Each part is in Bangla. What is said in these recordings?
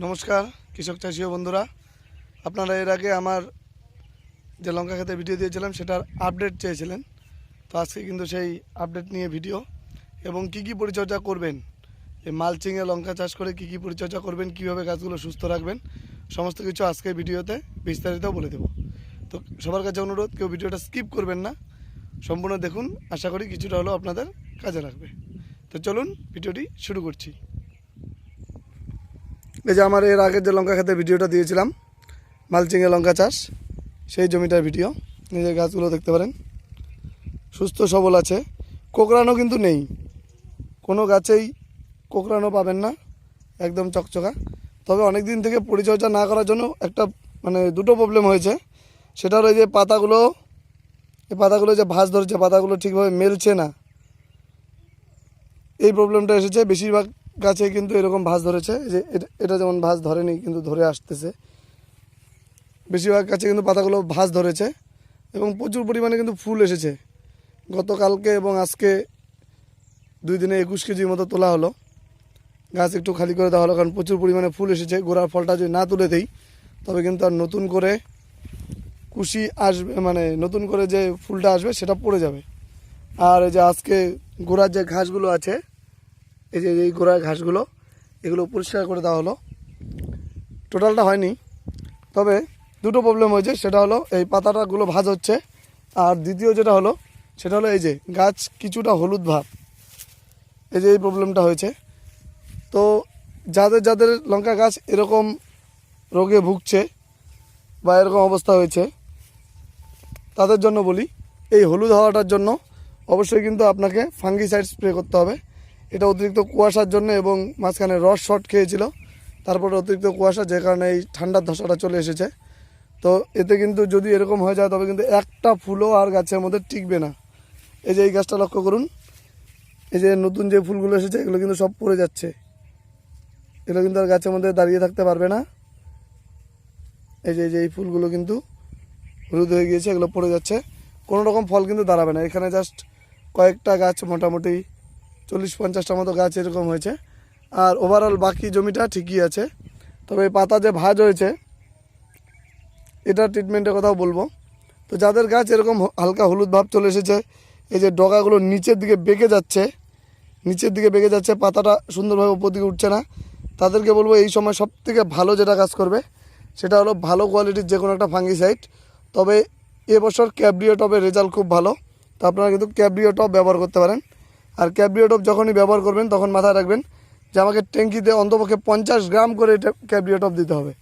নমস্কার, কৃষক চাষী ও বন্ধুরা। আপনারা এর আগে আমার যে লঙ্কা খেতে ভিডিও দিয়েছিলাম সেটার আপডেট চেয়েছিলেন। তো আজকে কিন্তু সেই আপডেট নিয়ে ভিডিও এবং কি কি পরিচর্যা করবেন? এই মালচিংয়ে লঙ্কা চাষ করে কি কি পরিচর্যা করবেন? কীভাবে গাছগুলো সুস্থ রাখবেন? সমস্ত কিছু আজকে ভিডিওতে বিস্তারিত বলে দেব। তো সবার কাছে অনুরোধ, কেউ ভিডিওটা স্কিপ করবেন না। সম্পূর্ণ দেখুন। আশা করি কিছুটা হলেও আপনাদের কাজে লাগবে। তো চলুন ভিডিওটি শুরু করছি। এই যে আমার এর আগের যে লঙ্কা খেতে ভিডিওটা দিয়েছিলাম, মালচিংয়ে লঙ্কা চাষ, সেই জমিটার ভিডিও, নিজের গাছগুলো দেখতে পারেন। সুস্থ, সবল আছে। কোকড়ানো কিন্তু নেই। কোনো গাছেই কোকড়ানো পাবেন না, একদম চকচকা। তবে অনেক দিন থেকে পরিচর্যা না করার জন্য একটা মানে দুটো প্রবলেম হয়েছে। সেটা হলো যে পাতাগুলো, এই পাতাগুলো যে ভাঁজ ধরছে, পাতাগুলো ঠিকভাবে মেলছে না। এই প্রবলেমটা এসেছে। বেশিরভাগ গাছে কিন্তু এরকম ভাঁজ ধরেছে যে এটা যেমন ভাঁজ ধরেনি, কিন্তু ধরে আসতেছে। বেশিরভাগ গাছে কিন্তু পাতাগুলো ভাঁজ ধরেছে এবং প্রচুর পরিমাণে কিন্তু ফুল এসেছে। গতকালকে এবং আজকে দুই দিনে একুশ কেজির মতো তোলা হলো। গাছ একটু খালি করে দেওয়া হলো, কারণ প্রচুর পরিমাণে ফুল এসেছে। গোড়ার ফলটা যদি না তুলে দেই, তবে কিন্তু আর নতুন করে কুশি আসবে মানে নতুন করে যে ফুলটা আসবে, সেটা পড়ে যাবে। আর যে আজকে গোড়ার যে ঘাসগুলো আছে এই যে এই গোড়ার ঘাসগুলো, এগুলো পরিষ্কার করে দেওয়া হলো। টোটালটা হয়নি। তবে দুটো প্রবলেম হয়েছে, সেটা হলো এই পাতাটাগুলো ভাজ হচ্ছে, আর দ্বিতীয় যেটা হলো, সেটা হলো এই যে গাছ কিছুটা হলুদ ভাব। এই যে এই প্রবলেমটা হয়েছে। তো যাদের যাদের লঙ্কা গাছ এরকম রোগে ভুগছে বা এরকম অবস্থা হয়েছে, তাদের জন্য বলি, এই হলুদ হওয়াটার জন্য অবশ্যই কিন্তু আপনাকে ফাঙ্গিসাইড স্প্রে করতে হবে। এটা অতিরিক্ত কুয়াশার জন্য এবং মাঝখানে রস শট খেয়েছিল। তারপরে অতিরিক্ত কুয়াশা যে কারণে এই ঠান্ডার ধসাটা চলে এসেছে। তো এতে কিন্তু যদি এরকম হয়ে যায়, তবে কিন্তু একটা ফুলও আর গাছের মধ্যে টিকবে না। এই যে এই গাছটা লক্ষ্য করুন। এই যে নতুন যে ফুলগুলো এসেছে, এগুলো কিন্তু সব পড়ে যাচ্ছে। এগুলো কিন্তু আর গাছের মধ্যে দাঁড়িয়ে থাকতে পারবে না। এই যে এই যে এই ফুলগুলো কিন্তু হলুদ হয়ে গিয়েছে, এগুলো পড়ে যাচ্ছে। কোনো রকম ফল কিন্তু দাঁড়াবে না। এখানে জাস্ট কয়েকটা গাছ মোটামুটি চল্লিশ পঞ্চাশটা মতো গাছ এরকম হয়েছে। আর ওভারঅল বাকি জমিটা ঠিকই আছে। তবে পাতা যে ভাঁজ হয়েছে এটা ট্রিটমেন্টের কথাও বলব। তো যাদের গাছ এরকম হালকা হলুদ ভাব চলে এসেছে, এই যে ডগাগুলো নিচের দিকে বেঁকে যাচ্ছে, নিচের দিকে বেঁকে যাচ্ছে, পাতাটা সুন্দরভাবে উপর দিকে উঠছে না। তাদেরকে বলব এই সময় সব থেকে ভালো যেটা কাজ করবে, সেটা হলো ভালো কোয়ালিটির যে কোনো একটা ফাঙ্গিসাইড তবে এবছর ক্যাবরিও টপের রেজাল্ট খুব ভালো। তো আপনারা কিন্তু ক্যাবরিও টপ ব্যবহার করতে পারেন। আর ক্যাবরিও টপ যখনই ব্যবহার করবেন, তখন মাথায় রাখবেন যে আমাকে ট্যাঙ্কিতে অন্তপক্ষে পঞ্চাশ গ্রাম করে এটা ক্যাবরিও টপ দিতে হবে।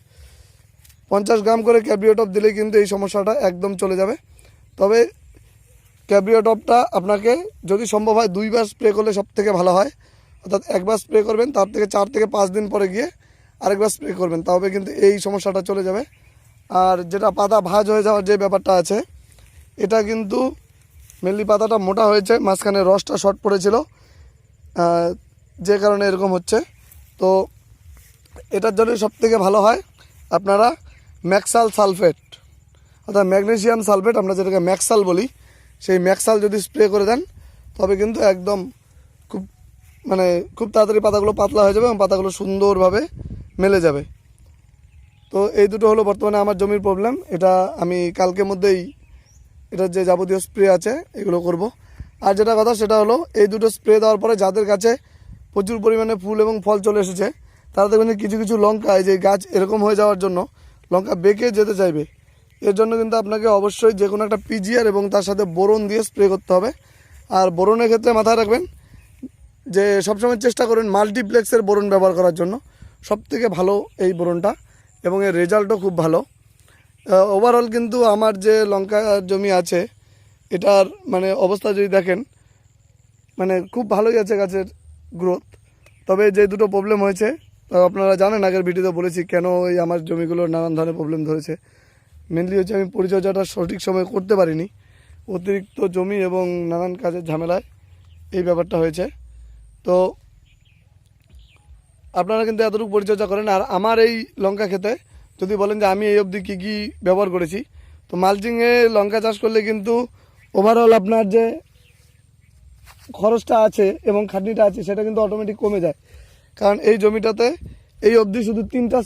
পঞ্চাশ গ্রাম করে ক্যাবরিও টপ দিলে কিন্তু এই সমস্যাটা একদম চলে যাবে। তবে ক্যাবরিও টপটা আপনাকে যদি সম্ভব হয় দুইবার স্প্রে করলে সব থেকে ভালো হয়। অর্থাৎ একবার স্প্রে করবেন, তার থেকে চার থেকে পাঁচ দিন পরে গিয়ে আরেকবার স্প্রে করবেন তবে কিন্তু এই সমস্যাটা চলে যাবে। আর যেটা পাতা ভাঁজ হয়ে যাওয়ার যে ব্যাপারটা আছে, এটা কিন্তু মেনলি পাতাটা মোটা হয়েছে, মাঝখানে রসটা শর্ট পড়েছিল। যে কারণে এরকম হচ্ছে। তো এটার জন্য সব থেকে ভালো হয় আপনারা ম্যাক্সাল সালফেট, অর্থাৎ ম্যাগনেশিয়াম সালফেট আমরা যেটাকে ম্যাক্সাল বলি, সেই ম্যাক্সাল যদি স্প্রে করে দেন, তবে কিন্তু একদম খুব মানে খুব তাড়াতাড়ি পাতাগুলো পাতলা হয়ে যাবে এবং পাতাগুলো সুন্দরভাবে মেলে যাবে। তো এই দুটো হলো বর্তমানে আমার জমির প্রবলেম এটা আমি কালকের মধ্যেই এটার যে যাবতীয় স্প্রে আছে, এগুলো করব। আর যেটা কথা সেটা হলো, এই দুটো স্প্রে দেওয়ার পরে যাদের কাছে প্রচুর পরিমাণে ফুল এবং ফল চলে এসেছে, তারা দেখবেন কিছু কিছু লঙ্কা, এই যে গাছ এরকম হয়ে যাওয়ার জন্য লঙ্কা বেঁকে যেতে চাইবে। এর জন্য কিন্তু আপনাকে অবশ্যই যে কোনো একটা পিজিআর এবং তার সাথে বোরন দিয়ে স্প্রে করতে হবে। আর বোরনের ক্ষেত্রে মাথায় রাখবেন যে সবসময় চেষ্টা করুন মাল্টিপ্লেক্সের বোরন ব্যবহার করার জন্য। সব থেকে ভালো এই বোরনটা এবং এর রেজাল্টও খুব ভালো। ওভারঅল কিন্তু আমার যে লঙ্কা জমি আছে, এটার মানে অবস্থা যদি দেখেন মানে খুব ভালোই আছে গাছের গ্রোথ তবে যে দুটো প্রবলেম হয়েছে আপনারা জানেন, আগের ভিডিওতে বলেছি কেন এই আমার জমিগুলোর নানান ধরনের প্রবলেম ধরেছে। মেনলি হচ্ছে আমি পরিচর্যাটা সঠিক সময়ে করতে পারিনি। অতিরিক্ত জমি এবং নানান কাজের ঝামেলায় এই ব্যাপারটা হয়েছে। তো আপনারা কিন্তু এতটুকু পরিচর্যা করেন, আর আমার এই লঙ্কা খেতে যদি বলেন যে আমি এই অবধি কী কী ব্যবহার করেছি, তো মালচিংয়ে লঙ্কা চাষ করলে কিন্তু ওভারঅল আপনার যে খরচটা আছে এবং খাটনিটা আছে সেটা কিন্তু অটোমেটিক কমে যায়। কারণ এই জমিটাতে এই অবধি শুধু তিনটা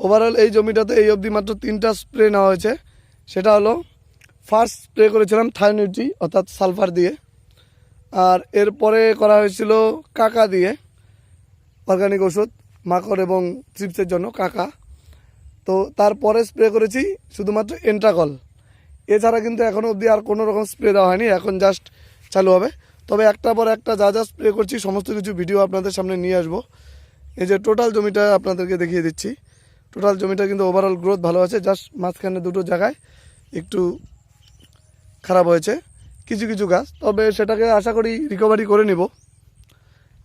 ওভারঅল এই জমিটাতে এই অবধি মাত্র তিনটা স্প্রে নেওয়া হয়েছে। সেটা হলো ফার্স্ট স্প্রে করেছিলাম থাইনিউটি অর্থাৎ সালফার দিয়ে। আর এরপরে করা হয়েছিল কাকা দিয়ে অর্গানিক ওষুধ মাকড় এবং চিপসের জন্য কাকা। তো তারপরে স্প্রে করেছি শুধুমাত্র এন্ট্রাকল এছাড়া কিন্তু এখনও অবধি আর কোনো রকম স্প্রে দেওয়া হয়নি, এখন জাস্ট চালু হবে। তবে একটা পর একটা যা যা স্প্রে করছি, সমস্ত কিছু ভিডিও আপনাদের সামনে নিয়ে আসব। এই যে টোটাল জমিটা আপনাদেরকে দেখিয়ে দিচ্ছি। টোটাল জমিটা কিন্তু ওভারঅল গ্রোথ ভালো আছে জাস্ট মাঝখানে দুটো জায়গায় একটু খারাপ হয়েছে, কিছু কিছু গাছ। তবে সেটাকে আশা করি রিকভারি করে নেব।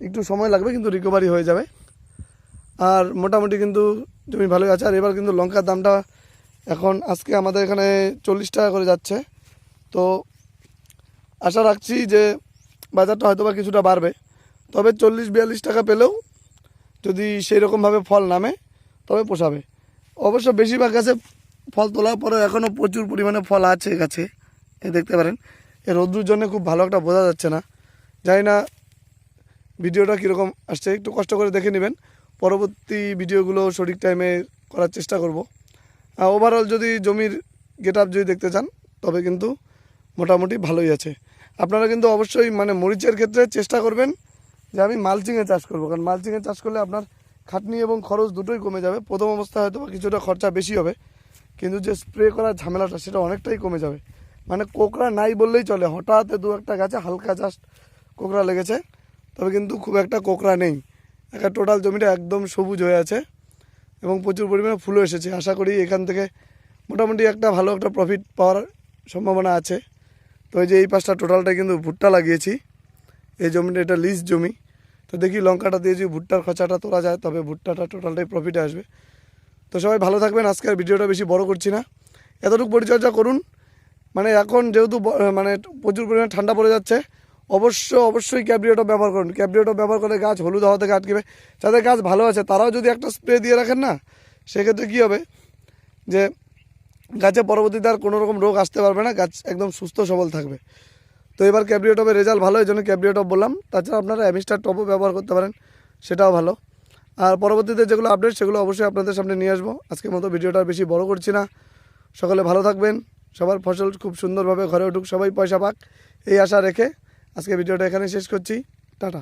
একটু সময় লাগবে কিন্তু রিকভারি হয়ে যাবে। আর মোটামুটি কিন্তু জমি ভালোই আছে। আর এবার কিন্তু লঙ্কার দামটা এখন আজকে আমাদের এখানে চল্লিশ টাকা করে যাচ্ছে। তো আশা রাখছি যে বাজারটা হয়তো বা কিছুটা বাড়বে। তবে চল্লিশ, বিয়াল্লিশ টাকা পেলেও যদি সেই রকমভাবে ফল নামে, তবে পোষাবে। অবশ্য বেশিরভাগ গাছে ফল তোলার পরেও এখনও প্রচুর পরিমাণে ফল আছে গাছে। এ দেখতে পারেন। এ রোদ্রুর জন্য খুব ভালো একটা বোঝা যাচ্ছে না। জানি না ভিডিওটা কীরকম আসছে। একটু কষ্ট করে দেখে নেবেন। পরবর্তী ভিডিওগুলো সঠিক টাইমে করার চেষ্টা করব। ওভারঅল যদি জমির গেট যদি দেখতে চান, তবে কিন্তু মোটামুটি ভালোই আছে। আপনারা কিন্তু অবশ্যই মানে মরিচের ক্ষেত্রে চেষ্টা করবেন যে আমি মালচিংয়ে চাষ করব, কারণ মালচিংয়ে চাষ করলে আপনার খাটনি এবং খরচ দুটোই কমে যাবে। প্রথম অবস্থায় হয়তো কিছুটা খরচা বেশি হবে, কিন্তু যে স্প্রে করার ঝামেলাটা সেটা অনেকটাই কমে যাবে। মানে কোকড়া নাই বললেই চলে, হঠাৎ দু একটা গাছে হালকা জাস্ট কোকড়া লেগেছে, তবে কিন্তু খুব একটা কোকড়া নেই। একটা টোটাল জমিটা একদম সবুজ হয়ে আছে এবং প্রচুর পরিমাণে ফুলও এসেছে। আশা করি এখান থেকে মোটামুটি একটা ভালো একটা প্রফিট পাওয়ার সম্ভাবনা আছে। তো এই যে এই পাঁচটা টোটালটা কিন্তু ভুট্টা লাগিয়েছি। এই জমিটা এটা লিজ জমি। তো দেখি লঙ্কাটা দিয়ে যদি ভুট্টার খরচাটা তোলা যায়, তবে ভুট্টাটা টোটালটাই প্রফিটে আসবে। তো সবাই ভালো থাকবেন, আজকের ভিডিওটা বেশি বড় করছি না। এতটুকু পরিচর্যা করুন। মানে এখন যেহেতু মানে প্রচুর পরিমাণে ঠান্ডা পড়ে যাচ্ছে অবশ্য, অবশ্যই ক্যাবরিয়েটর ব্যবহার করুন। ক্যাবরিয়েটর ব্যবহার করে গাছ হলুদ হওয়া থেকে আটকেবে যাদের গাছ ভালো আছে, তারাও যদি একটা স্প্রে দিয়ে রাখেন না, সেক্ষেত্রে কী হবে? যে গাছে পরবর্তীতে আর কোনো রকম রোগ আসতে পারবে না, গাছ একদম সুস্থ সবল থাকবে। তো এবার ক্যাবরিয়েটপের রেজাল্ট ভালো, এই জন্য ক্যাবরিয়েটপ বললাম। তাছাড়া আপনারা অ্যামিস্টার টপও ব্যবহার করতে পারেন, সেটাও ভালো। আর পরবর্তীতে যেগুলো আপডেট সেগুলো অবশ্যই আপনাদের সামনে নিয়ে আসব। আজকের মতো ভিডিওটা বেশি বড় করছি না। সকলে ভালো থাকবেন। সবার ফসল খুব সুন্দরভাবে ঘরে উঠুক, সবাই পয়সা পাক। এই আশা রেখে আজকে ভিডিওটা এখানে শেষ করছি। টাটা।